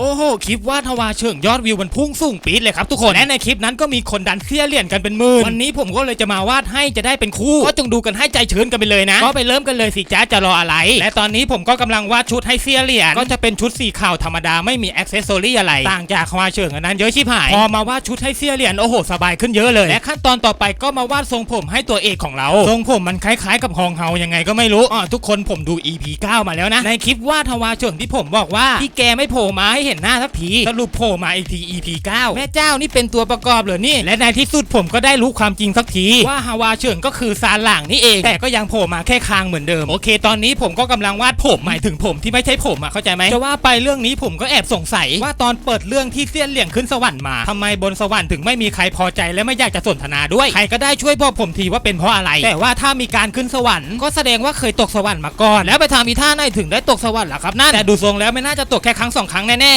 โอ้โห คลิปว่าทวาเชิงยอดวิวมันพุ่งสูงปี๊ดเลยครับทุกคน และในคลิปนั้นก็มีคนดันเสี้ยเหรียญกันเป็นหมื่น วันนี้ผมก็เลยจะมาวาดให้จะได้เป็นคู่ก็จงดูกันให้ใจชื้นกันไปเลยนะ ก็ไปเริ่มกันเลยสิจ้าจะรออะไร และตอนนี้ผมก็กำลังวาดชุดให้เสี้ยเหรียญก็จะเป็นชุดสีขาวธรรมดาไม่มีอ็อกเซสซอรี่อะไร ต่างจากทวาเชิงอันนั้นเยอะชิบหาย พอมาวาดชุดให้เสี้ยเหรียญโอ้โหสบายขึ้นเยอะเลย และขั้นตอนต่อไปก็มาวาดทรงผมให้ตัวเอกของเรา ทรงผมมันคล้ายๆ กับฮองเฮายังไงก็ไม่รู้อ๋อทุกคนผมดู EP 9 มาแล้วนะ ในคลิปวาดทวาเชิงที่ผมบอกว่าที่แกไม่โผล่มาให้เห็นหน้าสักที สรุปโผล่มาอีกที EP 9 แม่เจ้านี่เป็นตัวประกอบเหรอนี่ และในที่สุดผมก็ได้รู้ความจริงสักที ว่าฮาวาเฉิงก็คือซานหลางนี่เอง แต่ก็ยังโผล่มาแค่คางเหมือนเดิม โอเค ตอนนี้ผมก็กำลังวาดผมหมายถึงผมที่ไม่ใช่ผมอะเข้าใจไหมจะว่าไปเรื่องนี้ผมก็แอบสงสัย ว่าตอนเปิดเรื่องที่เซียนเหลี่ยงขึ้นสวรรค์มาทำไมบนสวรรค์ถึงไม่มีใครพอใจและไม่อยากจะสนทนาด้วย ใครก็ได้ช่วยบอกผมทีว่าเป็นเพราะอะไร แต่ว่าถ้ามีการขึ้นสวรรค์ก็แสดงว่าเคยตกสวรรค์มาก่อน แล้วไปทำอีท่าไหนถึงได้ตกสวรรค์ล่ะครับนั่นแต่ดูทรงแล้วไม่น่าจะตกแค่ครั้งสองครั้งแน่